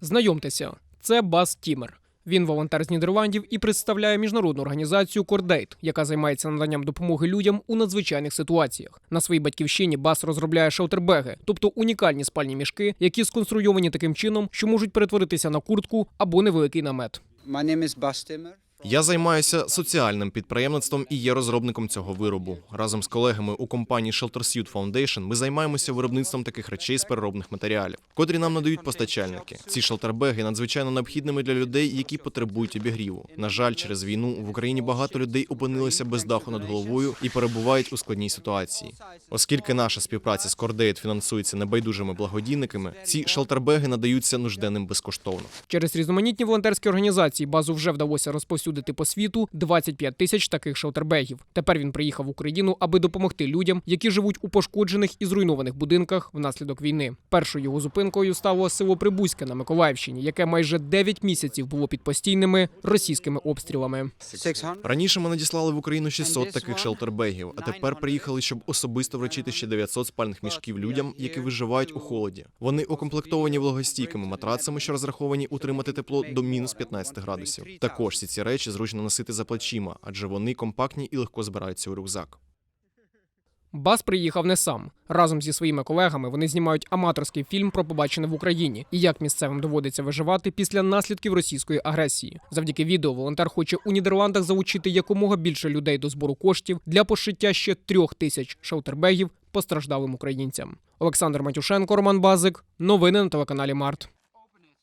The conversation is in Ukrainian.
Знайомтеся, це Бас Тімер. Він волонтер з Нідерландів і представляє міжнародну організацію Кордейт, яка займається наданням допомоги людям у надзвичайних ситуаціях. На своїй батьківщині Бас розробляє шелтербеги, тобто унікальні спальні мішки, які сконструйовані таким чином, що можуть перетворитися на куртку або невеликий намет. My name is. Я займаюся соціальним підприємництвом і є розробником цього виробу. Разом з колегами у компанії Shelter Suit Foundation ми займаємося виробництвом таких речей з переробних матеріалів, котрі нам надають постачальники. Ці шелтербеги надзвичайно необхідними для людей, які потребують обігріву. На жаль, через війну в Україні багато людей опинилися без даху над головою і перебувають у складній ситуації. Оскільки наша співпраця з Кордейт фінансується небайдужими благодійниками, ці шелтербеги надаються нужденним безкоштовно. Через різноманітні волонтерські організації базу вже вдалося розповсюдити по світу 25 тисяч таких шелтербегів. Тепер він приїхав в Україну, аби допомогти людям, які живуть у пошкоджених і зруйнованих будинках внаслідок війни. Першою його зупинкою стало село Прибузьке на Миколаївщині, яке майже 9 місяців було під постійними російськими обстрілами. 600. Раніше ми надіслали в Україну 600 таких шелтербегів, а тепер приїхали, щоб особисто вручити ще 900 спальних мішків людям, які виживають у холоді. Вони укомплектовані вологостійкими матрацами, що розраховані утримати тепло до мінус 15 градусів. Також всі ці речі зручно носити за плечима, адже вони компактні і легко збираються у рюкзак. Бас приїхав не сам. Разом зі своїми колегами вони знімають аматорський фільм про побачене в Україні і як місцевим доводиться виживати після наслідків російської агресії. Завдяки відео волонтер хоче у Нідерландах залучити якомога більше людей до збору коштів для пошиття ще трьох тисяч шелтербегів постраждалим українцям. Олександр Матюшенко, Роман Базик. Новини на телеканалі Март.